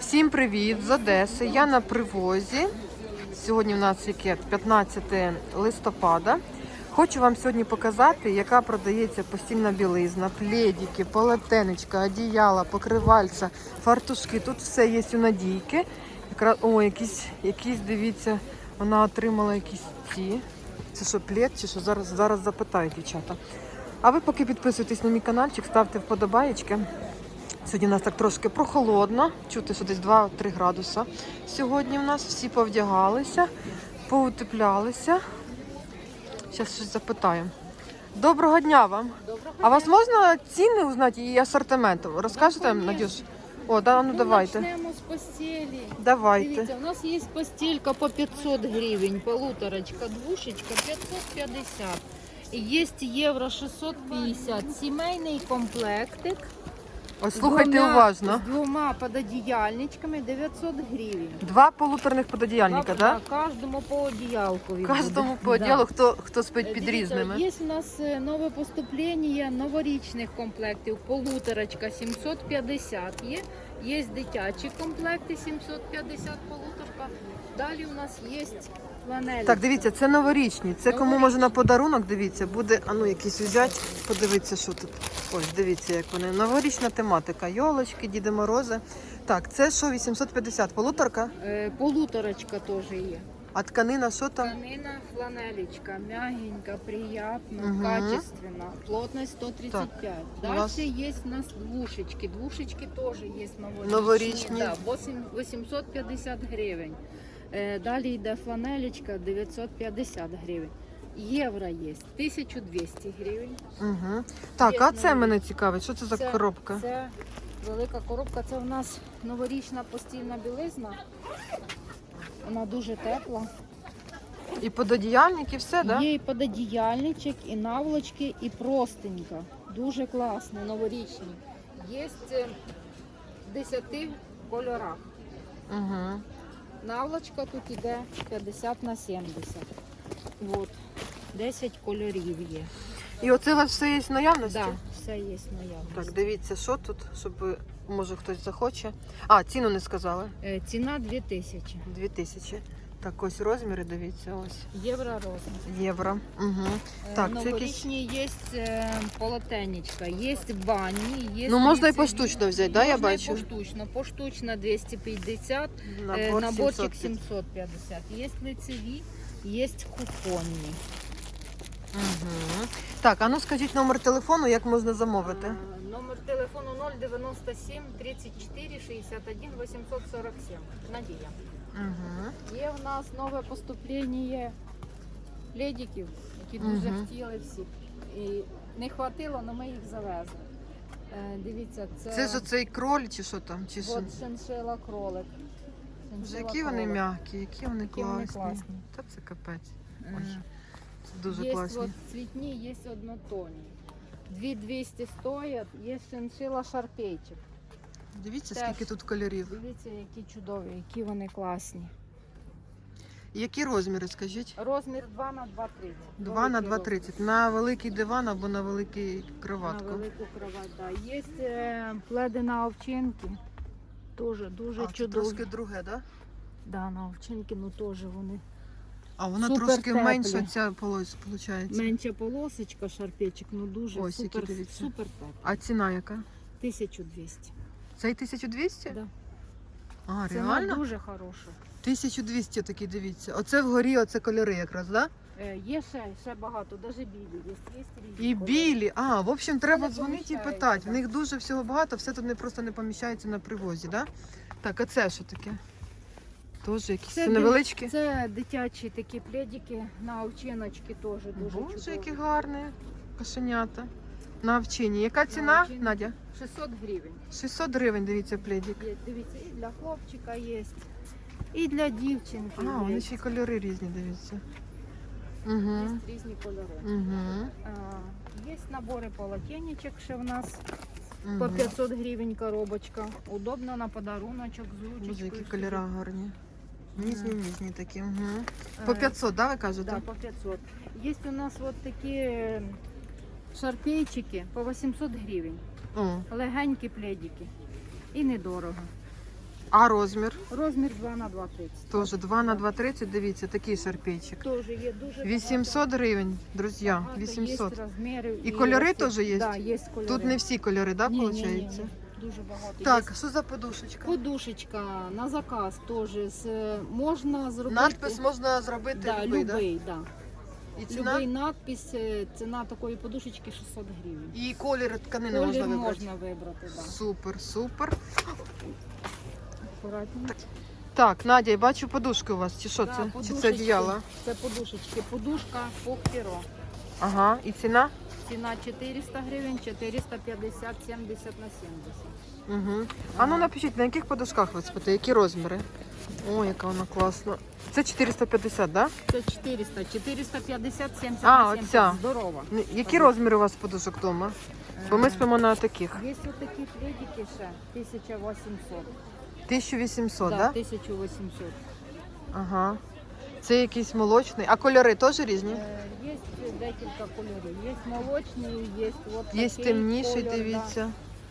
Всім привіт з Одеси. Я на привозі. Сьогодні у нас яке 15 листопада. Хочу вам сьогодні показати, яка продається постільна білизна, пледики, полотенечка, одіяла, покривальця, фартушки. Тут все є у надійки. Якраз о, якісь, якісь, дивіться, вона отримала якісь ці. Це що, плед чи що? Зараз, зараз запитаю, дівчата. А ви поки підписуйтесь на мій каналчик, ставте вподобаєчки. Сьогодні у нас так трошки прохолодно, чути, що десь 2-3 градуса. Сьогодні в нас всі повдягалися, поутеплялися. Зараз щось запитаємо. Доброго дня вам. Доброго А вас можна ціни узнати і асортимент? Розкажете, конечно. Надюш? О, да, ну давайте. Почнемо з постелі. Давайте. Дивіться, у нас є постелька по 500 гривень, полуторочка, двушечка 550. Є євро 650, сімейний комплектик. Ось слухайте двома- уважно. З двома пододіяльничками 900 гривень. Два полуторних пододіяльника, так? да, Кожному по одіялкові. Кожному по оділу, хто, хто спить під Дивіться, різними. Є у нас е, нове поступлення новорічних комплектів. Полуторочка 750 є. Є дитячі комплекти 750 полуторка. Далі у нас є фланелі. Так, дивіться, це новорічні. Це кому може на подарунок, дивіться, буде, а ну якийсь взяти, подивіться, що тут. Ось, дивіться, як вони. Новорічна тематика. Йолочки, Діди Морози. Так, це що, 850 полуторка? Е, Полуторочка теж є. А тканина що там? Тканина фланелечка, мягенька, приятна, Мгм. качественна. Плотность 135. у Дальше нас- есть у нас двушечки. Двушечки тоже есть новорічні. Новорічні. Да, 8 850 гривень. Е, Далі йде фланелечка 950 гривень. Євро є 1200 гривень. Угу. Так, а це мене цікавить. Що це за Це- коробка? Це велика коробка. Це у нас новорічна постільна білизна. Вона дуже тепла. І пододіяльник, і все, так? Да? Є і пододіяльничок, і наволочки, і простенька. Дуже класно, новорічні. Є в 10 кольорах. Угу. Наволочка тут іде 50 на 70. От. 10 кольорів є. І оце у вас все є в наявності? Да, все є наявності. Так, дивіться, що тут, щоб може хтось захоче. А, ціну не сказали. Е, Ціна 2000. 2000. Так, ось розміри, дивіться, ось. Євро розмір. Євро. Угу. Е, Так, це якісь- Новорічні є е, полотенечка, є банні, є Ну, можна і поштучно взяти, да, я Можна і? Поштучно. Поштучно 250, е, Набор наборчик 750. 750. Є лицеві, є кухонні. Угу. Так, а ну скажіть номер телефону, як можна замовити. Е, Номер телефону 097 34 61 847. Надія. Угу. Є в нас нове поступлення пледиків, які дуже Мгм. хотіли всі. І не хватило, але ми їх завезли. Е, Дивіться, це, Це ж оцей кроль чи що там? Чи що? от шиншила кролик. Шиншила які вони м'які, які вони Які вони класні. класні. Та це капець. Е, Ой, Це дуже є класні. от цвітні, є однотонні. 2200 стоять, є шиншила шарпейчик. Дивіться, теж. скільки тут кольорів. Дивіться, які чудові, які вони класні. Які розміри, скажіть? Розмір 2 на 2,30. 2 на 2,30. На великий диван або на великий розмір. На велику кровать, да. Є е, пледи на овчинки. Дуже, дуже А, це чудові. трошки друге, так? Да? Да, на овчинки, ну теж вони. А вона Супер трошки теплі. менша ця полось, виходить. Менша полосочка, шарпечик, ну дуже Ось, які супер, дивіться. супер теплі. А ціна яка? 1200. Цей 1200? Да. А, Ціна реально? дуже хороша. 1200 такі, дивіться. Оце вгорі, оце кольори якраз, так? Да? Е, є ще, ще багато, навіть білі є. є різні І кольори. білі. А, в общем, треба не дзвонити і поміщається, питати. В них дуже всього багато, все тут не просто не поміщається на привозі, да? Так, а це що таке? Теж якісь Це це невеличкі. Це дитячі такі пледики на овчиночки теж дуже Боже, чудові. які гарні кошенята. На овчині. Яка ціна, овчині. Надя? 600 гривень. 600 гривень, дивіться, пледик. Є, дивіться, і для хлопчика є, і для дівчинки А, вони ще й кольори різні, дивіться. Угу. Є різні кольори. Угу. А, Є набори полотенечок ще в нас по угу. 500 гривень коробочка. Удобно на подаруночок з ручечкою. які кольори гарні. Ніжні, ніжні такі. Угу. Е, По 500, да, ви кажете? Да, по 500. Є у нас от такі е, шарпейчики по 800 гривень. О, Легенькі пледики. І недорого. А розмір? Розмір 2 на 2,30. Теж 2 на 2,30, дивіться, такий шарпейчик. Теж є дуже 800 гривень, друзі, 800. Є розмірів І кольори розмір- теж є? Да, є кольори. Тут не всі кольори, ні, виходить? Дуже багато. Так, Є що за подушечка? подушечка на заказ теж можна зробити. Надпис можна зробити да, любий, да? любий, да. І ціна? Любий надпис, е, ціна такої подушечки 600 гривень. І колір тканини Колір можна вибрати. можна вибрати, да. Супер, супер. Акуратненько. Так, Надя, я бачу подушки у вас. Чи що Да, це? Чи подушечки. це одіяло? Це подушечки. Подушка Фоктеро. Ага, і ціна? Ціна 400 гривень, 450, 70 на 70. Угу. А ну напишіть, на яких подушках ви спите, які розміри? О, яка вона класна. Це 450, так? Це 400, 450, 70 А, на 70. оця. Здорова. Да? Які розміри у вас подушок вдома? Бо ми спимо на таких. Є ось такі пледики ще 1800. 1800, так? Да? 1800. Ага. Це якийсь молочний. А кольори теж різні? Е, Є декілька кольорів. Є молочний, є от Є такий темніший, колір, дивіться.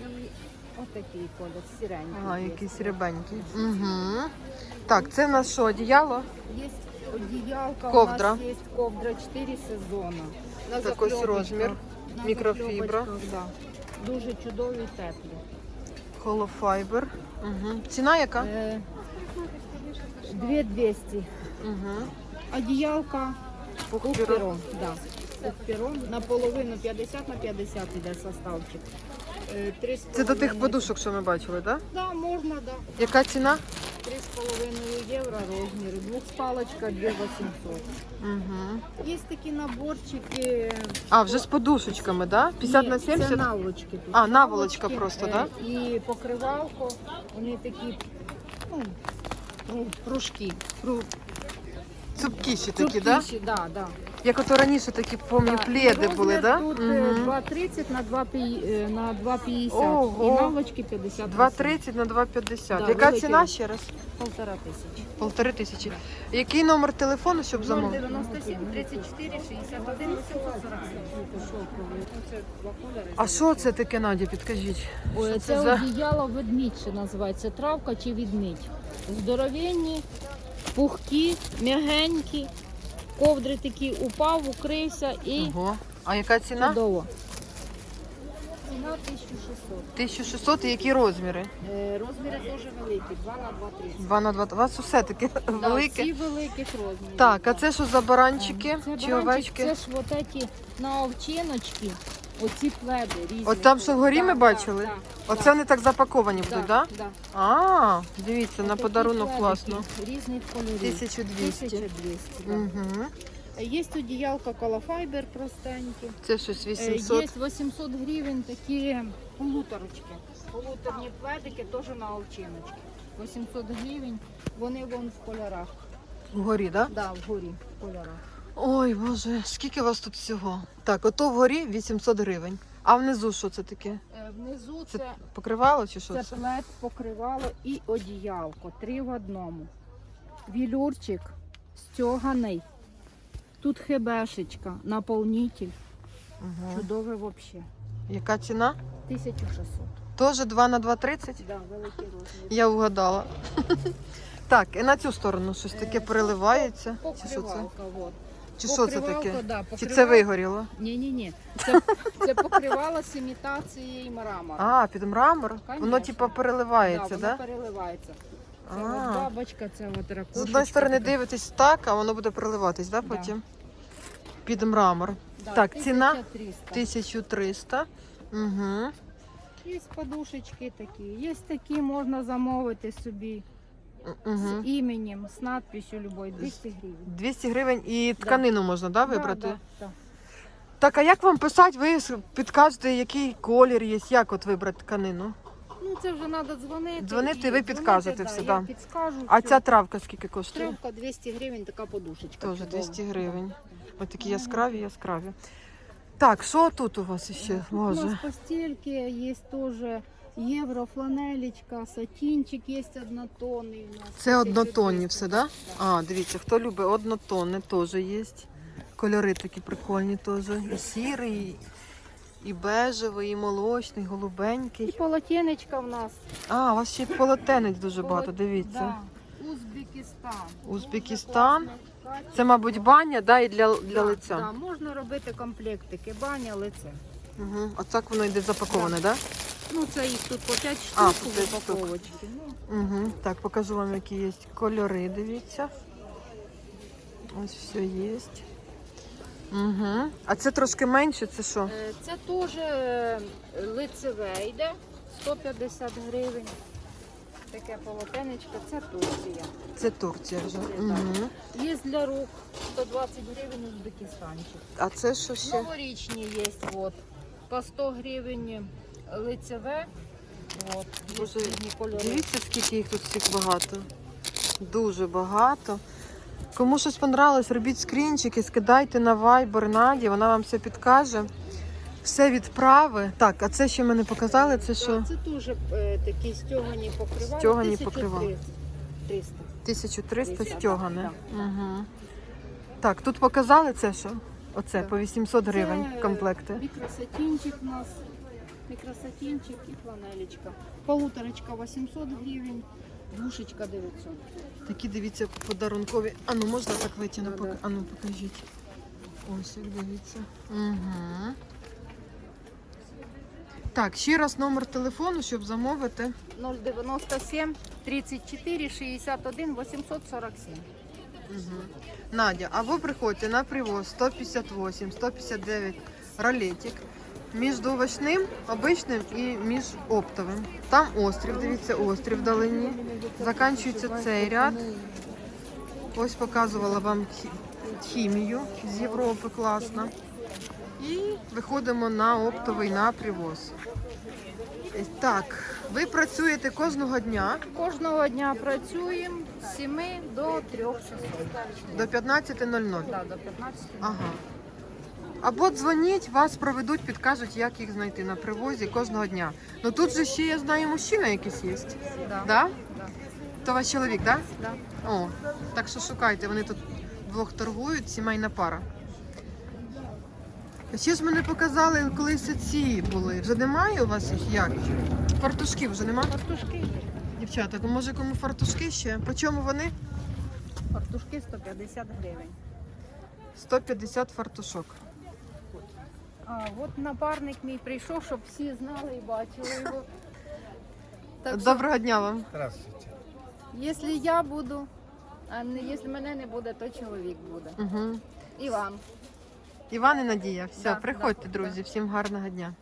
Да. І отакий колір, сіренький. Ага, є. якийсь рябенький. Угу. Так, це в нас що, одіяло? Є одіялка, Ковдра. у нас є ковдра 4 сезони. На Так, ось закльопочках, розмір. на Мікрофібра. закльопочках, Да. Дуже чудові і теплі. Холофайбер. Угу. Ціна яка? Е, 2200. Угу. Одіялка Пухпіро. Да. Пухперон. Наполовину 50 на 50 іде составчик. Це до тих подушок, що ми бачили, так? Да? Да, можна, да. Яка ціна? 3,5 євро розмір. Двохспалочка 2800. Угу. Є такі наборчики. А, вже з подушечками, так? Да? 50 Ні, на 70? Це наволочки тут. А, наволочка просто, е, да? І покривалко. Вони такі ну, пружки. Пру... Цупкіші такі, так? Да? Цупкіші, да, да. Як ото раніше такі, Да. пледи були, так? Тут Да? е, Угу. 2,30 на 2,50. е, На 2,50. Ого. І наволочки 50. 2,30 на 2,50. Да, Яка великий ціна ще раз? Полтора тисячі. Полтори тисячі. Який номер телефону, щоб замовити? 097 34 61 847. Це два кольори. А що це таке, Надя, підкажіть? Ой, Що це, це за- одіяло ведмідь ще називається. Травка чи відмідь. Здоровенні, пухкі, м'ягенькі. Ковдри такі упав, укрився і Ого. А яка ціна? чудово. Ціна 1600. 1600 і які розміри? Е, розміри дуже великі, 2 на 2 30. 2 на 2. У вас усе таке Да, велике. всі великих розмірів. Так, а це що за баранчики Це чи баранчик, овечки? Це ж от ці на овчиночки, оці пледи різні. От там, що вгорі Да, ми да, бачили? да, Оце да. вони так запаковані будуть, так? Да, Да? да. А, дивіться, на Отакі подарунок пледики класно. Різних кольорів. 1200. 1200, да. Угу. Є одіялка колофайбер простенькі. Це щось Е, 800. Є 800 гривень такі полуторочки. Полуторні пледики теж на овчиночки. 800 гривень. Вони вон в кольорах. Вгорі, так? Да? Да, вгорі в кольорах. Ой, Боже, скільки у вас тут всього? Так, ото вгорі 800 гривень. А внизу що це таке? Е, Внизу Це це, покривало чи що це? плед, покривало і одіялко. Три в одному. Вілюрчик стяганий. Тут хебешечка, наповнитель. Угу. Чудове взагалі. Яка ціна? 1600. Теж 2 на 2,30? Да, великий розмір. Я угадала. Так, і на цю сторону щось таке Е, переливається. Чи що це? От. Чи що це Покривалка, таке? Да, Чи це вигоріло? Ні, ні, ні. Це, це покривало з імітацією мрамору. А, під мрамор? Воно Конечно. типа переливається, да, воно переливається. Це от А. бабочка, це от ракушечка. З одної сторони така. дивитесь так, а воно буде переливатись, да, Да. потім? Під мрамор. Да, Так, ціна? 1300. 1300. Угу. Є подушечки такі, є такі, можна замовити собі Угу. з іменем, з надписью любой, 200 гривень. 200 гривень і тканину можна да, вибрати? Да, да, да. Так, а як вам писати? Ви підкажете, який колір є, як от вибрати тканину? Ну це вже треба дзвонити. Дзвонити, і- ви підкажете все, да. да. Підскажу. А ця травка скільки коштує? Стрілка 200 гривень, така подушечка. Теж 200 гривень. Да. Ось такі яскраві, яскраві. Так, що тут у вас ще? може? У нас Боже. постельки є теж євро, фланелечка, сатінчик є однотонний. У нас Це однотонні все, да? А, дивіться, хто любить однотонне, теж є. Кольори такі прикольні теж. І сірий, І бежевий, і молочний, і І полотенечка в нас. А, у вас ще й полотенець дуже багато, дивіться. Да. Узбекистан. Узбекистан. Це, мабуть, баня, да, і для, для Да, лиця. Да, можна робити комплектики, баня, лице. Угу. А воно йде запаковане, так? Ну, це їх тут по 5 А, штук по в п'ять штук. упаковочці. Ну, Угу. Так, покажу вам, які є кольори, дивіться. Ось все є. Угу. А це трошки менше, це що? е, це теж е, лицеве йде, 150 гривень. Таке полотенечко, це Турція. Це Турція вже. Угу. Є для рук 120 гривень Узбекистанчик. А це що ще? Новорічні є, от. По 100 гривень лицеве. От, Боже. Дивіться, скільки їх тут всіх багато. Дуже багато. Кому щось понравилось, робіть скрінчики, скидайте на Viber Наді, вона вам все підкаже. Все відправи. Так, а це що мене показали, це що? Це теж е, такі стягані покривали. 1300. покривали. 300. 1300 Десять, стягане. так, Угу. Так, тут показали це що? Оце по 800 гривень Це, е, комплекти. Мікросатінчик у нас. Мікросатінчик і фланелечка. Полуторочка 800 гривень, двушечка 900. Такі дивіться подарункові. А ну можна так витягну? Да, да. А ну покажіть. Ось як дивіться. Угу. Так, ще раз номер телефону, щоб замовити. 097 34 61 847. Угу. Надя, а ви приходьте на привоз 158, 159 ролетик. Між овочним, обичним і між оптовим. Там острів, дивіться, острів вдалині. Заканчується цей ряд. Ось показувала вам хімію з Європи, класно. І виходимо на оптовий на привоз. Так, ви працюєте кожного дня Кожного дня працюємо з 7 до 3 часов. до 15.00. Да, до 15. Ага. Або дзвоніть, вас проведуть, підкажуть, як їх знайти на привозі кожного дня. Ну тут же ще я знаю, мужчина якийсь є. Да. Да? Да. То ваш чоловік, так? Да. Да? О, так що шукайте, вони тут двох торгують, сімейна пара. А Ще ж мене показали, колись ці були. Вже немає у вас їх як? Фартушків вже немає? Фартушки. Дівчата, може кому фартушки ще? По чому вони? Фартушки 150 гривень. 150 фартушок. А от напарник мій прийшов, щоб всі знали і бачили його. Так що, Доброго дня вам. Здравствуйте. якщо я буду, а не якщо мене не буде, то чоловік буде. Угу. Іван. Іван і Надія. Все, Да, приходьте, да, друзі. Всім гарного дня.